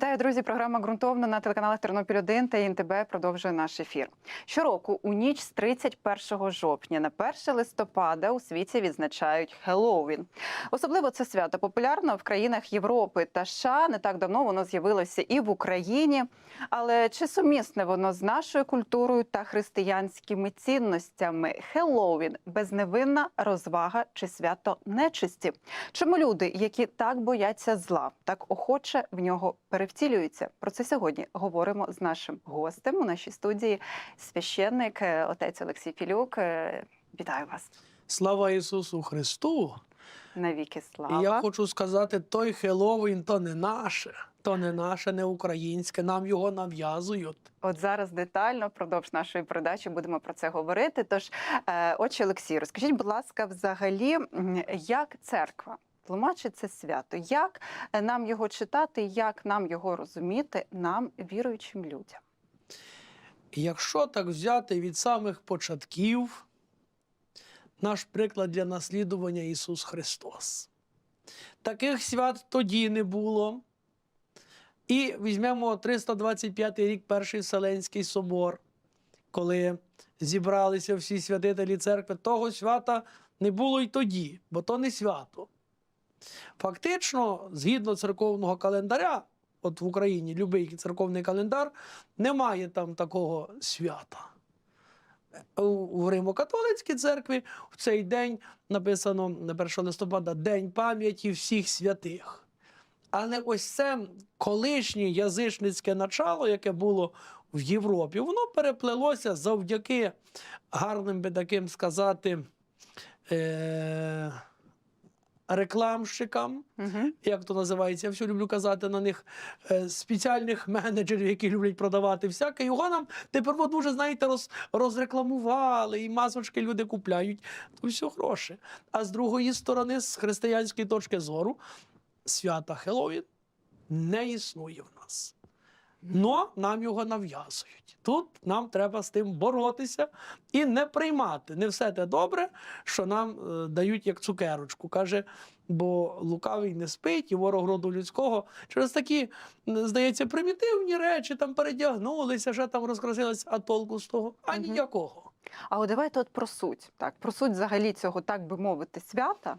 Вітаю, друзі! Програма ґрунтовно на телеканалах Тернопіль 1 та ІНТБ продовжує наш ефір. Щороку у ніч з 31 жовтня на 1 листопада у світі відзначають Хеллоуін. Особливо це свято популярно в країнах Європи та США. Не так давно воно з'явилося і в Україні. Але чи сумісне воно з нашою культурою та християнськими цінностями? Хеллоуін безневинна розвага чи свято нечисті? Чому люди, які так бояться зла, так охоче в нього перевтілюються? Про це сьогодні говоримо з нашим гостем у нашій студії. Священник е, отець Олексій Філюк. Е, Вітаю вас Слава Ісусу Христу! навіки І слава. я хочу сказати, той Хеллоуін то не наше, то не наше, не українське. Нам його нав'язують. От зараз детально впродовж нашої передачі будемо про це говорити. Тож, е, отче Олексій, розкажіть, будь ласка, взагалі, як церква тлумачить це свято? Як е, нам його читати, як нам його розуміти, нам віруючим людям? Якщо так взяти від самих початків, наш приклад для наслідування Ісус Христос. Таких свят тоді не було. І візьмемо 325 рік Перший Вселенський собор, коли зібралися всі святителі церкви. Того свята не було й тоді, бо то не свято. Фактично, згідно церковного календаря, от в Україні будь-який церковний календар, немає там такого свята. У, Римо-католицькій церкві в цей день написано на 1 листопада День пам'яті всіх святих. Але ось це колишнє язичницьке начало, яке було в Європі, воно переплелося завдяки гарним би таким сказати е- рекламщикам, Угу. як то називається, я все люблю казати на них е, спеціальних менеджерів, які люблять продавати всяке. Його нам тепер от дуже, знаєте, роз, розрекламували, і масочки люди купляють. То все гроші. А з другої сторони, з християнської точки зору, свята Хеллоуін не існує в нас. Но нам його нав'язують. Тут нам треба з тим боротися і не приймати. Не все те добре, що нам е, дають як цукерочку. Каже, бо лукавий не спить, і ворог роду людського. Через такі, здається, примітивні речі там передягнулися, ще там розкрасилися, а толку з того? А Мгм. ніякого. А от давайте от про суть. Так, про суть взагалі цього, так би мовити, свята.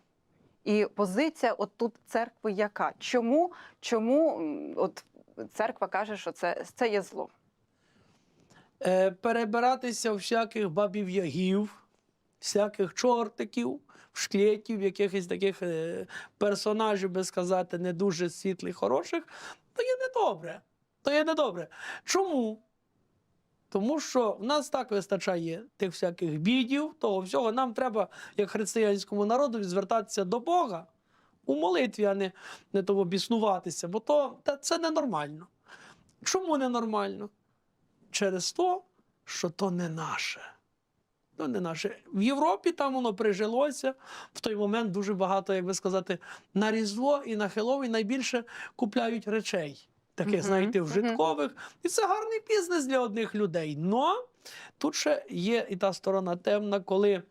І позиція от тут церкви яка? Чому, чому от церква каже, що це, це є зло? Е, перебиратися всяких бабів ягів, всяких чортиків, шклетів, якихось таких е, персонажів, би сказати, не дуже світлих, хороших, то є недобре. То є недобре. Чому? Тому що в нас так вистачає тих всяких бідів, того всього. Нам треба, як християнському народу, звертатися до Бога у молитві, а не, не того біснуватися, бо то, та це ненормально. Чому ненормально? Через те, що то не наше. То не наше. В Європі там воно прижилося. В той момент дуже багато, як би сказати, на Різдво і на Хеллоуін найбільше купляють речей. Таких, Мгм, знаєте, вжиткових. І це гарний бізнес для одних людей. Но тут ще є і та сторона темна, коли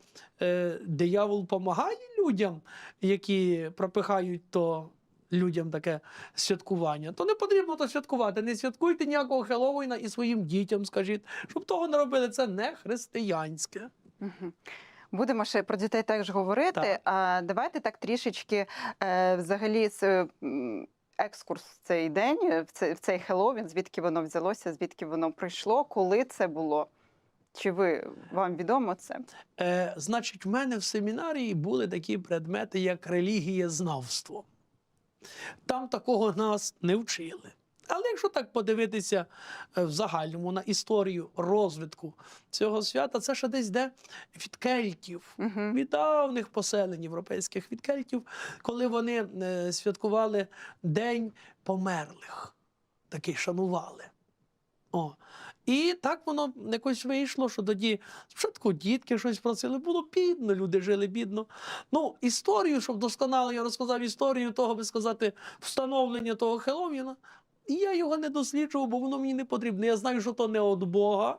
е, диявол допомагає людям, які пропихають то людям таке святкування, то не потрібно то святкувати. Не святкуйте ніякого Хеллоуіна і своїм дітям скажіть, щоб того не робили. Це не християнське. Будемо ще про дітей теж говорити. Так. А давайте так трішечки е, взагалі з, екскурс в цей день, в цей, в цей Хеллоуін, звідки воно взялося, звідки воно прийшло, коли це було? Чи ви вам відомо це? Е, значить, в мене в семінарії були такі предмети, як релігієзнавство. Там такого нас не вчили. Але якщо так подивитися е, в загальному на історію розвитку цього свята, це ще десь де від кельтів, Угу. від давних поселень європейських від кельтів, коли вони е, святкували День померлих, такий шанували. О. І так воно якось вийшло, що тоді спочатку дітки щось просили, було бідно, люди жили бідно. Ну, історію, щоб досконало я розказав історію того, би сказати, встановлення того Хеловіна, і я його не досліджував, бо воно мені не потрібне. Я знаю, що то не від Бога.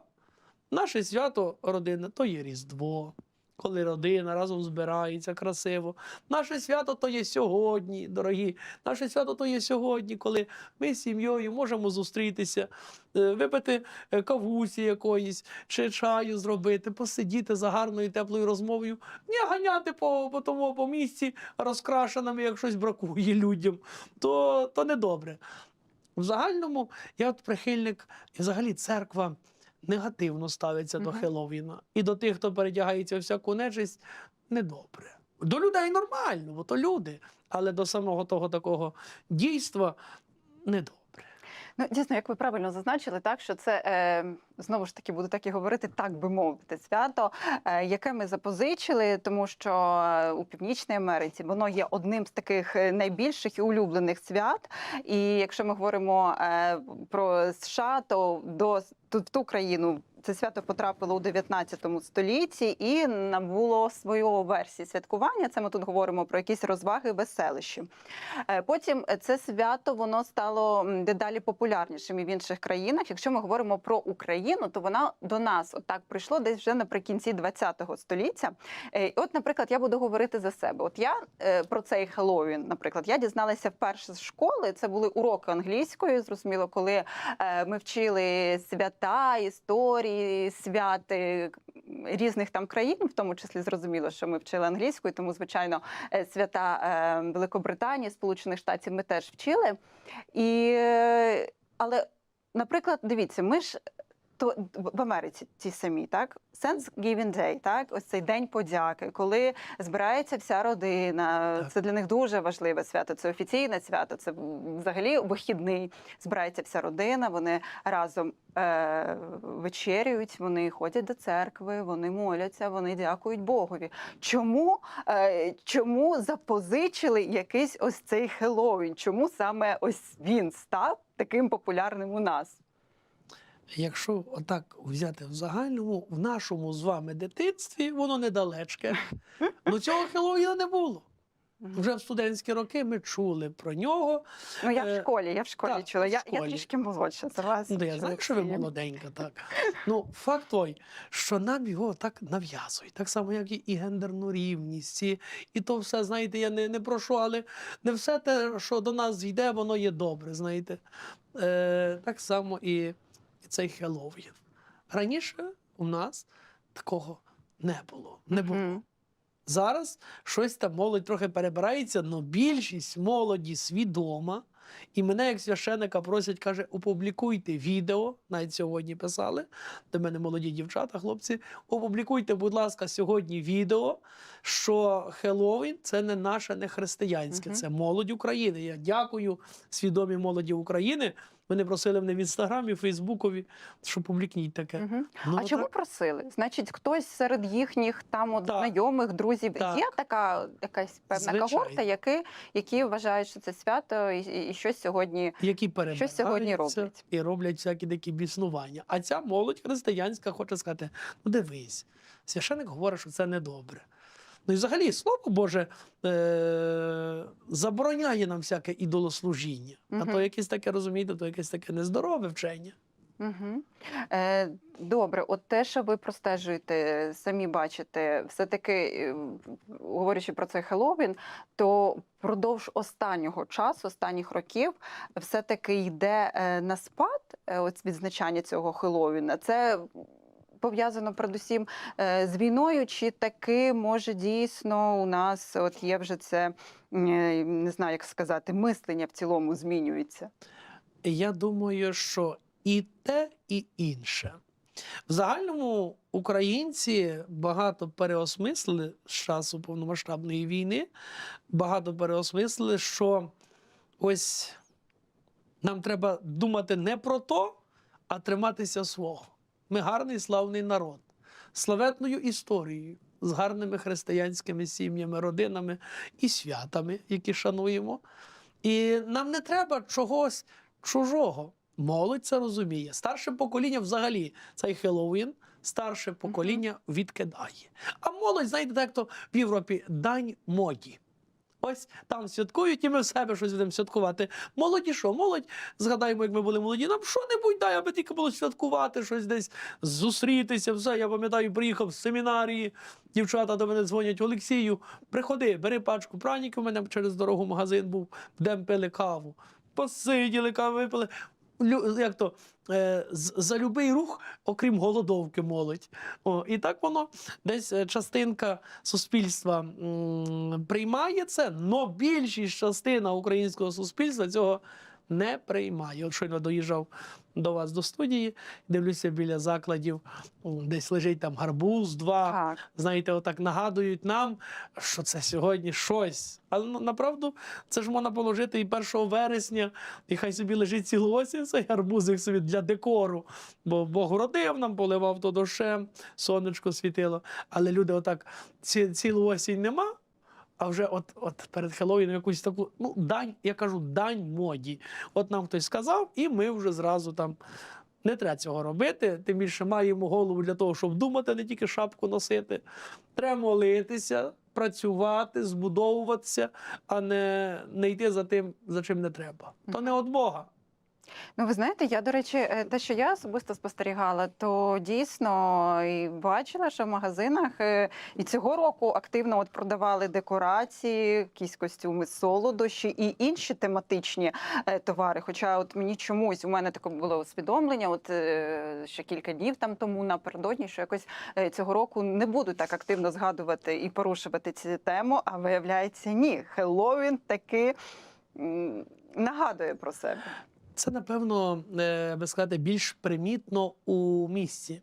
Наше свято родинне то є Різдво. Коли родина разом збирається красиво. Наше свято то є сьогодні, дорогі. Наше свято то є сьогодні, коли ми з сім'єю можемо зустрітися, е, випити е, кавусі якоїсь чи чаю зробити, посидіти за гарною теплою розмовою, не ганяти по, по тому по місці розкрашеними, як щось бракує людям, то, то недобре. В загальному я от прихильник, і взагалі церква негативно ставиться до Хеловіна. І до тих, хто передягається у всяку нечисть, недобре. До людей нормально, бо то люди. Але до самого того такого дійства недобре. Ну, дійсно, як ви правильно зазначили, так що це е, знову ж таки буду так і говорити, так би мовити, свято, е, яке ми запозичили, тому що е, у Північній Америці воно є одним з таких е, найбільших і улюблених свят. І якщо ми говоримо е, про США, то до тут в ту країну. Це свято потрапило у 19 столітті і набуло свою версію святкування. Це ми тут говоримо про якісь розваги, веселищі. Е, Потім це свято воно стало дедалі популярнішим і в інших країнах. Якщо ми говоримо про Україну, то вона до нас отак прийшло десь вже наприкінці 20-го століття. Е, і От, наприклад, я буду говорити за себе. От я е, про цей Хеллоуін, наприклад, я дізналася вперше з школи. Це були уроки англійської. Зрозуміло, коли ми вчили свята, історії, святи різних там країн, в тому числі зрозуміло, що ми вчили англійською, тому звичайно е, свята е, Великобританії, Сполучених Штатів ми теж вчили. І, е, але, наприклад, дивіться, ми ж то в Америці ті самі, так? Thanksgiving Day, так? Ось цей день подяки, коли збирається вся родина. Так. Це для них дуже важливе свято. Це офіційне свято, це взагалі вихідний. Збирається вся родина, вони разом е- вечерюють, вони ходять до церкви, вони моляться, вони дякують Богові. Чому, е, чому запозичили якийсь ось цей Хеллоуін? Чому саме ось він став таким популярним у нас? Якщо отак взяти в загальному, в нашому з вами дитинстві воно недалечке. Ну цього Хеллоуіна не було. Вже в студентські роки ми чули про нього. Ну я в Е, школі, я в школі так, чула. в Я, я трішки молодша за вас. Ну, я знаю, що ви молоденька, так. Ну, факт той, що нам його так нав'язують, так само, як і, гендерну рівність, і, і то все, знаєте, я не, не прошу, але не все те, що до нас йде, воно є добре, знаєте. Е, так само і цей Хеллоуін. Раніше у нас такого не було. Не було. Мгм. Зараз щось там молодь трохи перебирається, але більшість молоді свідома. І мене, як священика, просять, каже, опублікуйте відео. Навіть сьогодні писали до мене молоді дівчата, хлопці. Опублікуйте, будь ласка, сьогодні відео, що Хеллоуін це не наше, не християнське, Мгм. це молодь України. Я дякую свідомі молоді України. Вони просили мене в інстаграмі, Фейсбукові, що публікніть таке. Мгм. Ну, а чому просили? Значить, хтось серед їхніх там от, Так. знайомих, друзів Так. є така якась певна Звичайно. когорта, які, які вважають, що це свято і, і, і щось сьогодні. які перебираються сьогодні роблять? і роблять всякі такі біснування. А ця молодь християнська хоче сказати: ну дивись, священик говорить, що це недобре. Ну і взагалі, слово Боже е- забороняє нам всяке ідолослужіння. А то якесь таке, розумієте, то якесь таке нездорове вчення. Угу. Е, добре, от те, що ви простежуєте, самі бачите, все-таки, е, говорячи про цей Хеллоуін, то впродовж останнього часу, останніх років, все-таки йде е, на спад е, ось відзначання цього Хеллоуіна. Це пов'язано передусім е, з війною, чи таки може дійсно у нас от є вже це е, не знаю, як сказати, мислення в цілому змінюється. Я думаю, що і те, і інше. В загальному українці багато переосмислили з часу повномасштабної війни, багато переосмислили, що ось нам треба думати не про то, а триматися свого. Ми гарний славний народ, славетною історією, з гарними християнськими сім'ями, родинами і святами, які шануємо. І нам не треба чогось чужого. Молодь це розуміє. Старше покоління взагалі цей Хеллоуін старше покоління відкидає. А молодь, знаєте, так то в Європі дань моді. Ось там святкують, і ми в себе щось будемо святкувати. Молоді що? Молодь, згадаємо, як ми були молоді. Нам що-небудь дай, аби тільки було святкувати, щось десь зустрітися. Все, я пам'ятаю, приїхав з семінарії. Дівчата до мене дзвонять Олексію. Приходи, бери пачку праніків. У мене через дорогу магазин був, де пили каву. Посиділи, каву випили. Як то, е, за любий рух, окрім голодовки, молить. О, і так воно десь е, частинка суспільства м, приймає це, але більшість частина українського суспільства цього не приймає. От щойно доїжджав до вас до студії, дивлюся біля закладів, десь лежить там гарбуз, два. Так. Знаєте, отак нагадують нам, що це сьогодні щось. Але ну, направду це ж можна положити і 1 вересня, і хай собі лежить цілу осінь цей гарбузик собі для декору. Бо Бог родив нам, поливав то дощем, сонечко світило. Але люди отак ці, цілу осінь нема. А вже от, от перед Хеллоуіном якусь таку, ну, дань, я кажу, дань моді. От нам хтось сказав, і ми вже зразу там. Не треба цього робити, тим більше маємо голову для того, щоб думати, не тільки шапку носити. Треба молитися, працювати, збудовуватися, а не, не йти за тим, за чим не треба. То не від Бога. Ну, ви знаєте, я, до речі, е, те, що я особисто спостерігала, то дійсно і бачила, що в магазинах е, і цього року активно от продавали декорації, якісь костюми солодощі і інші тематичні е, товари. Хоча, от мені чомусь у мене таке було усвідомлення, от ще кілька днів там тому напередодні, що якось цього року не буду так активно згадувати і порушувати цю тему. А виявляється, ні, Хеллоуін таки нагадує про себе. Це, напевно, е, би сказати, більш примітно у місті.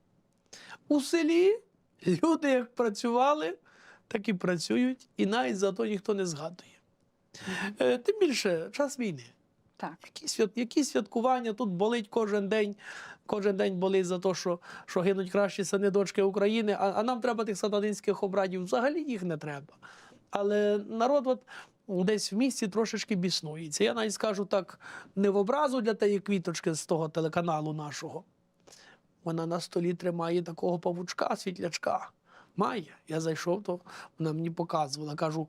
У селі люди як працювали, так і працюють, і навіть за то ніхто не згадує. Е, Тим більше час війни. Так. Які, свят, які святкування тут болить кожен день. Кожен день болить за те, що, що гинуть кращі сини дочки України, а, а нам треба тих сатанинських обрадів. Взагалі їх не треба. Але народ от десь в місті трошечки біснується. Я навіть скажу так, не в образу для тієї квіточки з того телеканалу нашого. Вона на столі тримає такого павучка, світлячка. Має. Я зайшов, то вона мені показувала. Кажу,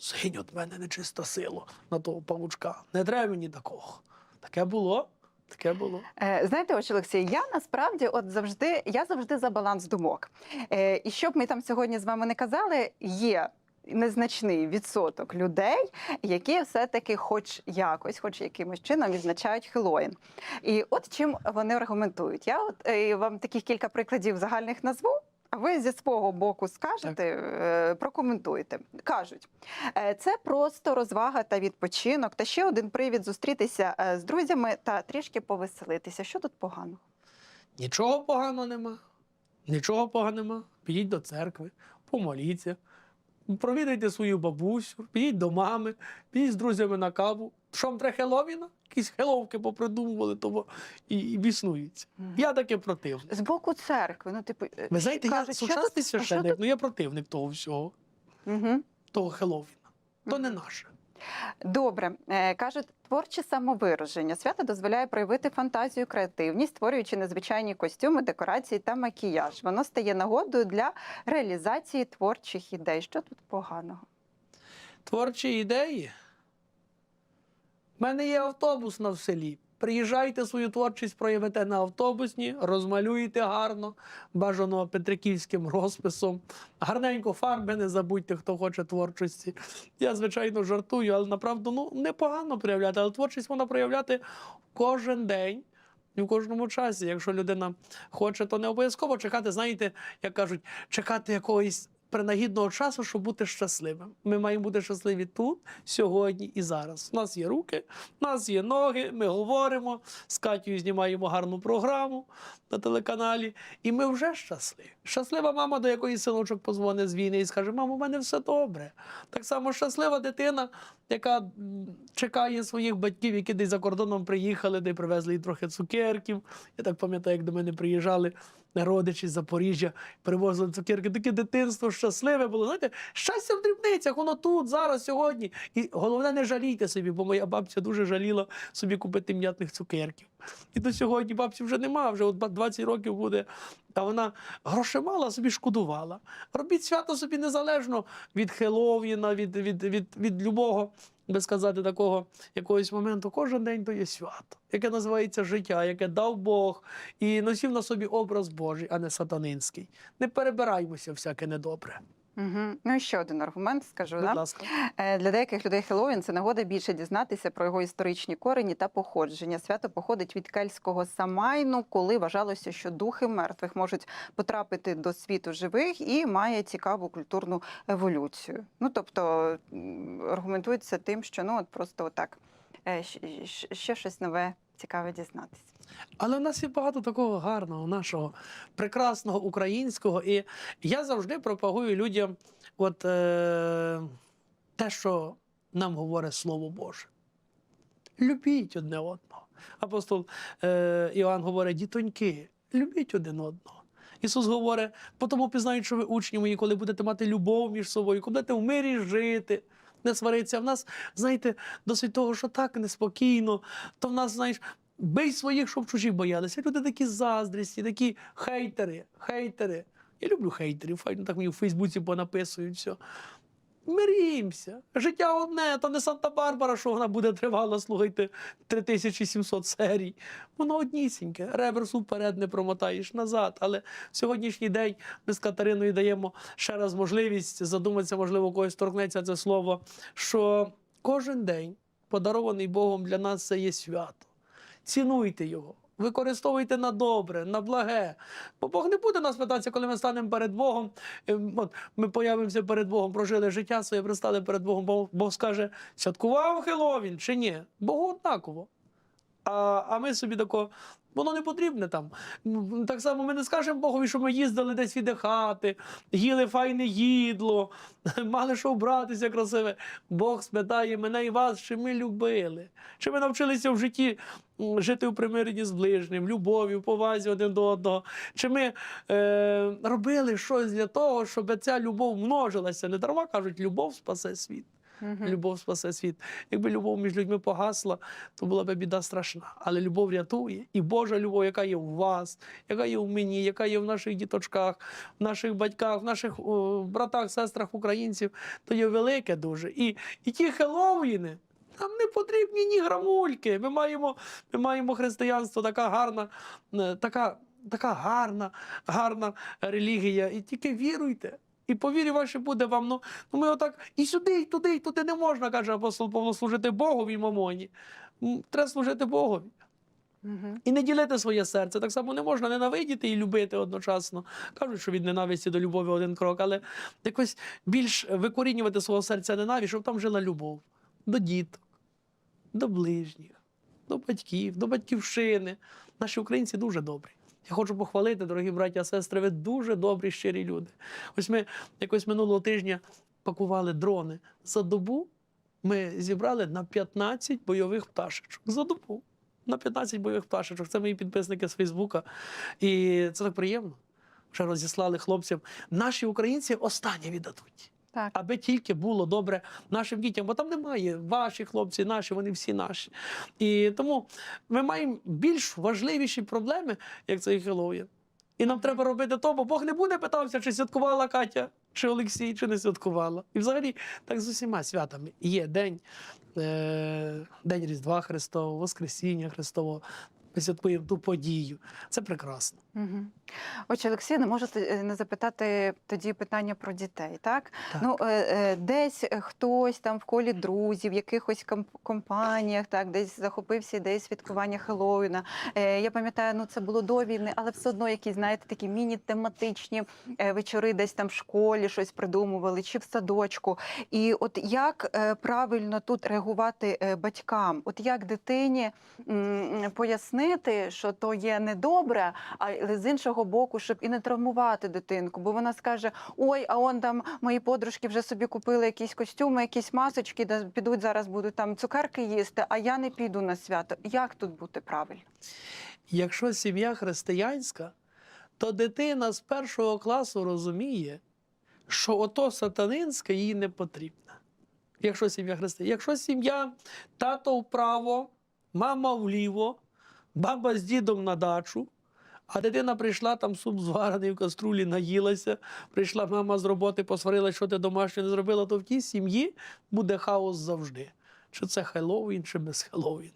згинь от мене нечиста сила на того павучка. Не треба мені такого. Таке було. Таке було. Е, Знаєте, ось Олексій, я насправді от завжди я завжди за баланс думок. Е, І щоб ми там сьогодні з вами не казали, є. Незначний відсоток людей, які все-таки, хоч якось, хоч якимось чином відзначають Хеллоїн. І от чим вони аргументують. Я от е, вам таких кілька прикладів загальних назву. А ви зі свого боку скажете, е, прокоментуєте. Кажуть, е, це просто розвага та відпочинок, та ще один привід зустрітися з друзями та трішки повеселитися. Що тут поганого? Нічого поганого нема. Нічого поганого нема. Підіть до церкви, помоліться, провідайте свою бабусю, підіть до мами, підіть з друзями на каву. Що вам треба Хеловіна? Якісь хеловки попридумували тому і, і біснуються. Я таке противник. З боку церкви. Ну, типу, е, Ви знаєте, кажуть, я що сучасний тут- а що священник, ну я противник того всього, угу. того Хеловіна. То не наше. Добре, Е, кажуть, творче самовираження. Свято дозволяє проявити фантазію, креативність, створюючи незвичайні костюми, декорації та макіяж. Воно стає нагодою для реалізації творчих ідей. Що тут поганого? Творчі ідеї. У мене є автобус на селі. Приїжджайте свою творчість, проявите на автобусні, розмалюєте гарно, бажано петриківським розписом. Гарненько фарби не забудьте, хто хоче творчості. Я, звичайно, жартую, але направду ну, непогано проявляти. Але творчість можна проявляти кожен день. І в кожному часі, якщо людина хоче, то не обов'язково чекати, знаєте, як кажуть, чекати якогось принагідного часу, щоб бути щасливим. Ми маємо бути щасливі тут, сьогодні і зараз. У нас є руки, у нас є ноги, ми говоримо, з Катєю знімаємо гарну програму на телеканалі, і ми вже щасливі. Щаслива мама, до якої синочок позвонить з війни і скаже: Мамо, у мене все добре. Так само щаслива дитина, яка чекає своїх батьків, які десь за кордоном приїхали, де привезли їй трохи цукерків. Я так пам'ятаю, як до мене приїжджали родичі з Запоріжжя привозили цукерки. Таке дитинство щасливе було. Знаєте, щастя в дрібницях, воно тут, зараз, сьогодні. І головне, не жалійте собі, бо моя бабця дуже жаліла собі купити м'ятних цукерків. І до сьогодні бабці вже нема, вже от 20 років буде. А вона грошей мала, собі шкодувала. Робіть свято собі незалежно від Хеловіна, від, від, від, від любого, би сказати, такого якогось моменту. Кожен день то є свято, яке називається життя, яке дав Бог і носів на собі образ Божий, а не сатанинський. Не перебираймося всяке недобре. Угу. Ну і ще один аргумент скажу. Будь Да? ласка. Е, Для деяких людей Хеллоуін – це нагода більше дізнатися про його історичні корені та походження. Свято походить від кельтського самайну, коли вважалося, що духи мертвих можуть потрапити до світу живих і має цікаву культурну еволюцію. Ну тобто аргументується тим, що ну от просто отак е, ще щось нове цікаве дізнатися. Але в нас є багато такого гарного, нашого прекрасного українського. І я завжди пропагую людям от, е, те, що нам говорить Слово Боже. Любіть одне одного. Апостол е, Іоанн говорить: дітоньки, любіть один одного. Ісус говорить, по тому пізнають, що ви учні мої, коли будете мати любов між собою, коли будете в мирі жити, не сваритися. В нас, знаєте, досить того, що так неспокійно, то в нас, знаєш, бий своїх, щоб чужі боялися. Люди такі заздрісті, такі хейтери, хейтери. Я люблю хейтерів, файно так мені в Фейсбуці понаписують все. Мирімося. Життя одне, то не Санта-Барбара, що вона буде тривала, слухайте, 3700 серій. Воно однісіньке. Реверсу вперед не промотаєш назад. Але в сьогоднішній день ми з Катериною даємо ще раз можливість задуматися, можливо, когось торкнеться це слово, що кожен день, подарований Богом для нас, це є свято. Цінуйте його. Використовуйте на добре, на благе. Бо Бог не буде нас питатися, коли ми станемо перед Богом. ем, От ми появимося перед Богом, прожили життя своє, пристали перед Богом. Бог, Бог скаже, святкував Хеловін чи ні? Богу однаково. А, а ми собі тако. Воно не потрібне там. Так само ми не скажемо Богові, що ми їздили десь віддихати, їли файне їдло, мали що вбратися красиве. Бог спитає мене і вас, чи ми любили, чи ми навчилися в житті жити в примиренні з ближнім, любові, повазі один до одного. Чи ми е, робили щось для того, щоб ця любов множилася? Не дарма кажуть, любов спасе світ. Любов спасе світ. Якби любов між людьми погасла, то була б біда страшна. Але любов рятує. І Божа любов, яка є в вас, яка є в мені, яка є в наших діточках, в наших батьках, в наших о, братах, сестрах українців, то є велике дуже. І, і ті Хеллоуіни, нам не потрібні ні грамульки. Ми маємо, ми маємо християнство, така гарна, е, така, така гарна, гарна релігія. І тільки віруйте. І по вірі ваше буде вам. Ну, ну ми отак і сюди, і туди, і туди не можна, каже апостол Павло, служити Богові мамоні. Треба служити Богові. Мгм. І не ділити своє серце. Так само не можна ненавидіти і любити одночасно. Кажуть, що від ненависті до любові один крок, але якось більш викорінювати свого серця ненависть, щоб там жила любов до діток, до ближніх, до батьків, до батьківщини. Наші українці дуже добрі. Я хочу похвалити, дорогі браття, сестри, ви дуже добрі, щирі люди. Ось ми якось минулого тижня пакували дрони. За добу ми зібрали на 15 бойових пташечок. За добу на 15 бойових пташечок. Це мої підписники з Фейсбука. І це так приємно. Вже розіслали хлопцям. Наші українці останнє віддадуть. Так. Аби тільки було добре нашим дітям, бо там немає ваші хлопці, наші, вони всі наші. І тому ми маємо більш важливіші проблеми, як цей Хеллоуін. І нам треба робити то, бо Бог не буде питався, чи святкувала Катя, чи Олексій, чи не святкувала. І взагалі, так з усіма святами є день, е, День Різдва Христового, Воскресіння Христового. Ми святкуємо ту подію. Це прекрасно. Мгм. Отже, Олексій, не можете е, не запитати тоді питання про дітей, так? Так. Ну, е, е, десь хтось там в колі друзів, в якихось ком- компаніях, так, десь захопився ідеєю святкування Хеллоуіна. Е, Я пам'ятаю, ну це було до війни, але все одно якісь, знаєте, такі міні-тематичні е, вечори десь там в школі щось придумували, чи в садочку. І от як е, правильно тут реагувати е, батькам? От як дитині м, пояснити, що то є недобре, але з іншого боку, щоб і не травмувати дитинку, бо вона скаже: ой, а он там мої подружки вже собі купили якісь костюми, якісь масочки, да підуть зараз будуть там цукерки їсти, а я не піду на свято. Як тут бути правильно? Якщо сім'я християнська, то дитина з першого класу розуміє, що ото сатанинське їй не потрібно. Якщо сім'я християн. Якщо сім'я тато вправо, мама вліво, баба з дідом на дачу, а дитина прийшла, там суп зварений в каструлі, наїлася, прийшла мама з роботи, посварила, що ти домашнє не зробила, то в тій сім'ї буде хаос завжди. Чи це Хеллоуін, чи без Хеллоуін.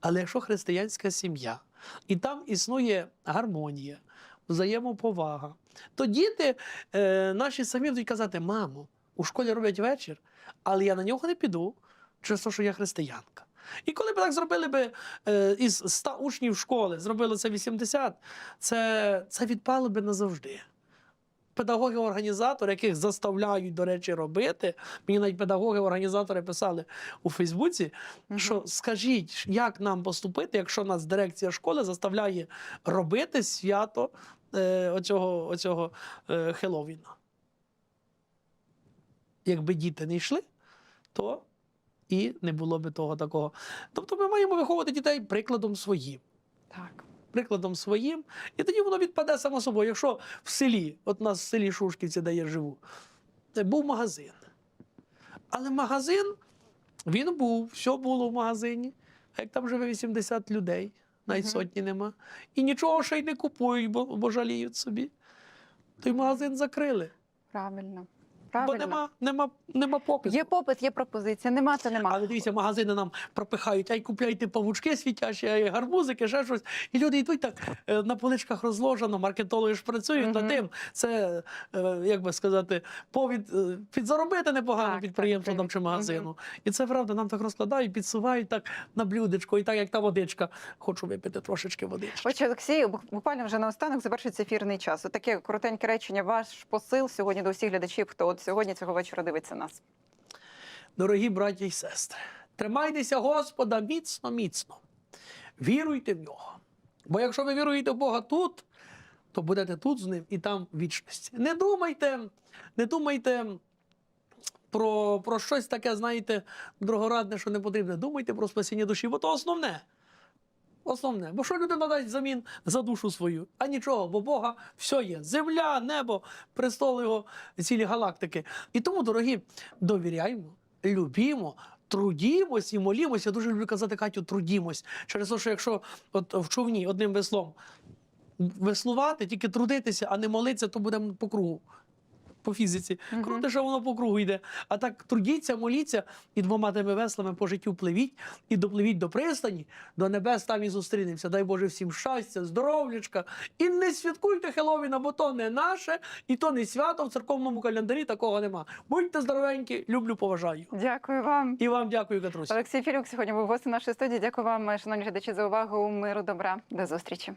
Але якщо християнська сім'я, і там існує гармонія, взаємоповага, то діти е, наші самі будуть казати: мамо, у школі роблять вечір, але я на нього не піду, через те, що я християнка. І коли б так зробили би е, із 100 учнів школи, зробили це 80, це, це відпало би назавжди. Педагоги-організатори, яких заставляють, до речі, робити. Мені навіть педагоги-організатори писали у Фейсбуці, що скажіть, як нам поступити, якщо нас дирекція школи заставляє робити свято е, оцього, оцього е, Хеллоуіна. Якби діти не йшли, то і не було би того такого. Тобто ми маємо виховувати дітей прикладом своїм Так. прикладом своїм, і тоді воно відпаде само собою. Якщо в селі, от у нас в селі Шушківці, де я живу, це був магазин. Але магазин, він був, все було в магазині. А як там живе 80 людей, навіть сотні нема. І нічого ще й не купують, бо, бо жаліють собі. Той магазин закрили. Правильно. Бо нема, нема, нема попиту. Є попит, є пропозиція, нема, то нема. Але дивіться, магазини нам пропихають, ай купляйте павучки світячі, ай гарбузики, ще щось. І люди йдуть так е, на поличках розложено, маркетологи ж працюють над тим. Це, е, як би сказати, повід е, підзаробити непогано Так, підприємству там чи магазину. І це правда, нам так розкладають, підсувають так на блюдечко, і так як та водичка. Хочу випити трошечки водички. Отже, Олексій, бу- буквально вже наостанок завершується ефірний час. Таке коротеньке речення. Ваш посил сьогодні до всіх глядачів, хто от сьогодні цього вечора дивиться нас. Дорогі браті і сестри, тримайтеся Господа міцно, міцно. Віруйте в нього. Бо якщо ви віруєте в Бога тут, то будете тут з ним і там в вічності. Не думайте, не думайте про, про щось таке, знаєте, другорадне, що не потрібне. Думайте про спасіння душі, бо то основне. Основне. Бо що людина дасть взамін за душу свою? А нічого, бо Бога все є. Земля, небо, престол його, цілі галактики. І тому, дорогі, довіряємо, любімо, трудімось і молімося. Я дуже люблю казати Катю, трудімось. Через те, що якщо от в човні одним веслом веслувати, тільки трудитися, а не молитися, то буде по кругу. По фізиці. Мгм. Круто, що воно по кругу йде. А так трудіться, моліться і двома тими веслами по життю пливіть і допливіть до пристані, до небес там і зустрінемося. Дай Боже всім щастя, здоров'ячка. І не святкуйте Хеловіна, бо то не наше, і то не свято в церковному календарі такого нема. Будьте здоровенькі, люблю, поважаю. Дякую вам. І вам дякую, Катрусь. Олексій Філюк сьогодні був гостем нашої студії. Дякую вам, шановні глядачі, за увагу. Миру добра. До зустрічі.